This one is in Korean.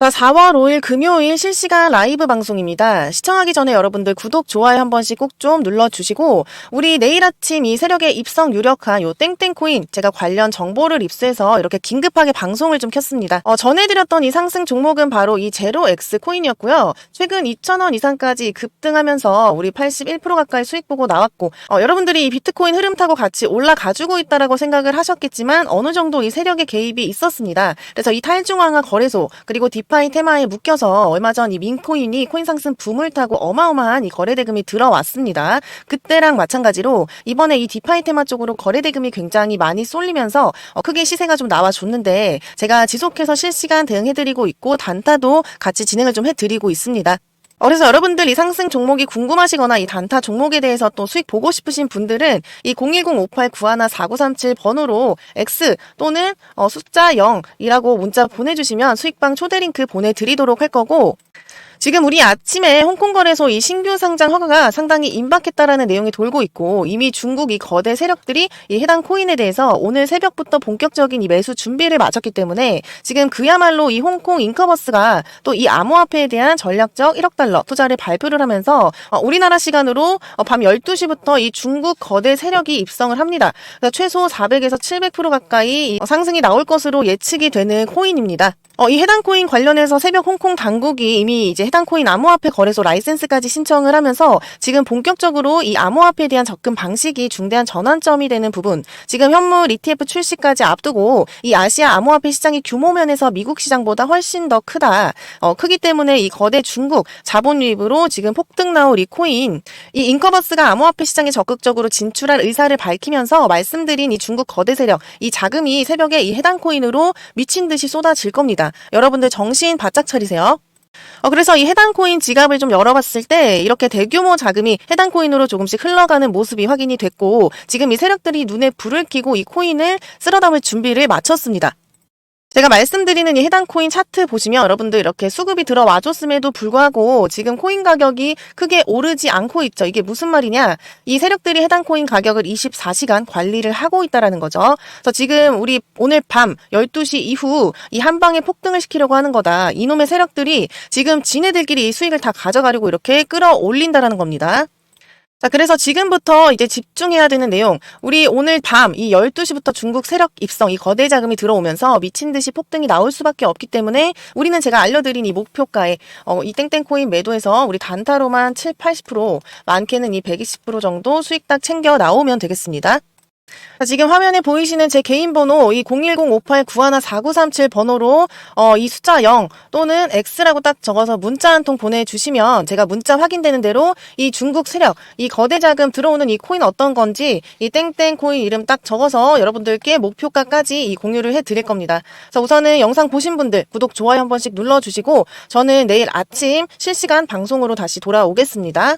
자, 4월 5일 금요일 실시간 라이브 방송입니다. 시청하기 전에 여러분들 구독, 좋아요 한 번씩 꼭 좀 눌러주시고, 우리 내일 아침 이 세력에 입성 유력한 요 땡땡코인, 제가 관련 정보를 입수해서 이렇게 긴급하게 방송을 좀 켰습니다. 어, 전해드렸던 이 상승 종목은 바로 이 제로X 코인이었고요. 최근 2,000원 이상까지 급등하면서 우리 81% 가까이 수익 보고 나왔고, 어, 여러분들이 이 비트코인 흐름 타고 같이 올라가지고 있다라고 생각을 하셨겠지만, 어느 정도 이 세력의 개입이 있었습니다. 그래서 이 탈중앙화 거래소, 그리고 디파이 테마에 묶여서 얼마 전 이 민코인이 코인 상승 붐을 타고 어마어마한 이 거래 대금이 들어왔습니다. 그때랑 마찬가지로 이번에 이 디파이 테마 쪽으로 거래 대금이 굉장히 많이 쏠리면서 어, 크게 시세가 좀 나와줬는데 제가 지속해서 실시간 대응해드리고 있고 단타도 같이 진행을 좀 해드리고 있습니다. 어, 그래서 여러분들 이 상승 종목이 궁금하시거나 이 단타 종목에 대해서 또 수익 보고 싶으신 분들은 이 010-5891-4937 번호로 X 또는 어, 숫자 0이라고 문자 보내주시면 수익방 초대 링크 보내드리도록 할 거고 지금 우리 아침에 홍콩 거래소 이 신규 상장 허가가 상당히 임박했다라는 내용이 돌고 있고 이미 중국 이 거대 세력들이 이 해당 코인에 대해서 오늘 새벽부터 본격적인 이 매수 준비를 마쳤기 때문에 지금 그야말로 이 홍콩 인커버스가 또 이 암호화폐에 대한 전략적 1억 달러 투자를 발표를 하면서 어, 우리나라 시간으로 어, 밤 12시부터 이 중국 거대 세력이 입성을 합니다. 최소 400에서 700% 가까이 이 상승이 나올 것으로 예측이 되는 코인입니다. 어, 이 해당 코인 관련해서 새벽 홍콩 당국이 이미 이제 해당 코인 암호화폐 거래소 라이센스까지 신청을 하면서 지금 본격적으로 이 암호화폐에 대한 접근 방식이 중대한 전환점이 되는 부분, 지금 현물 ETF 출시까지 앞두고 이 아시아 암호화폐 시장이 규모 면에서 미국 시장보다 훨씬 더 크다. 어, 크기 때문에 이 거대 중국 자본 유입으로 지금 폭등 나올 이 코인, 이 인커버스가 암호화폐 시장에 적극적으로 진출할 의사를 밝히면서 말씀드린 이 중국 거대 세력, 이 자금이 새벽에 이 해당 코인으로 미친 듯이 쏟아질 겁니다. 여러분들 정신 바짝 차리세요. 어, 그래서 이 해당 코인 지갑을 좀 열어봤을 때 이렇게 대규모 자금이 해당 코인으로 조금씩 흘러가는 모습이 확인이 됐고 지금 이 세력들이 눈에 불을 켜고 이 코인을 쓸어 담을 준비를 마쳤습니다. 제가 말씀드리는 이 해당 코인 차트 보시면 여러분들 이렇게 수급이 들어와 줬음에도 불구하고 지금 코인 가격이 크게 오르지 않고 있죠. 이게 무슨 말이냐? 이 세력들이 해당 코인 가격을 24시간 관리를 하고 있다라는 거죠. 그래서 지금 우리 오늘 밤 12시 이후 이 한 방에 폭등을 시키려고 하는 거다. 이놈의 세력들이 지금 지네들끼리 이 수익을 다 가져가려고 이렇게 끌어올린다라는 겁니다. 자, 그래서 지금부터 이제 집중해야 되는 내용. 우리 오늘 밤 이 12시부터 중국 세력 입성, 이 거대 자금이 들어오면서 미친 듯이 폭등이 나올 수밖에 없기 때문에 우리는 제가 알려드린 이 목표가에, 어, 이 땡땡코인 매도해서 우리 단타로만 7, 80%, 많게는 이 120% 정도 수익 딱 챙겨 나오면 되겠습니다. 자, 지금 화면에 보이시는 제 개인 번호 이 010-5891-4937 번호로 어, 이 숫자 0 또는 X라고 딱 적어서 문자 한 통 보내주시면 제가 문자 확인되는 대로 이 중국 세력 이 거대 자금 들어오는 이 코인 어떤 건지 이 땡땡 코인 이름 딱 적어서 여러분들께 목표가까지 이 공유를 해드릴 겁니다. 그래서 우선은 영상 보신 분들 구독 좋아요 한 번씩 눌러주시고 저는 내일 아침 실시간 방송으로 다시 돌아오겠습니다.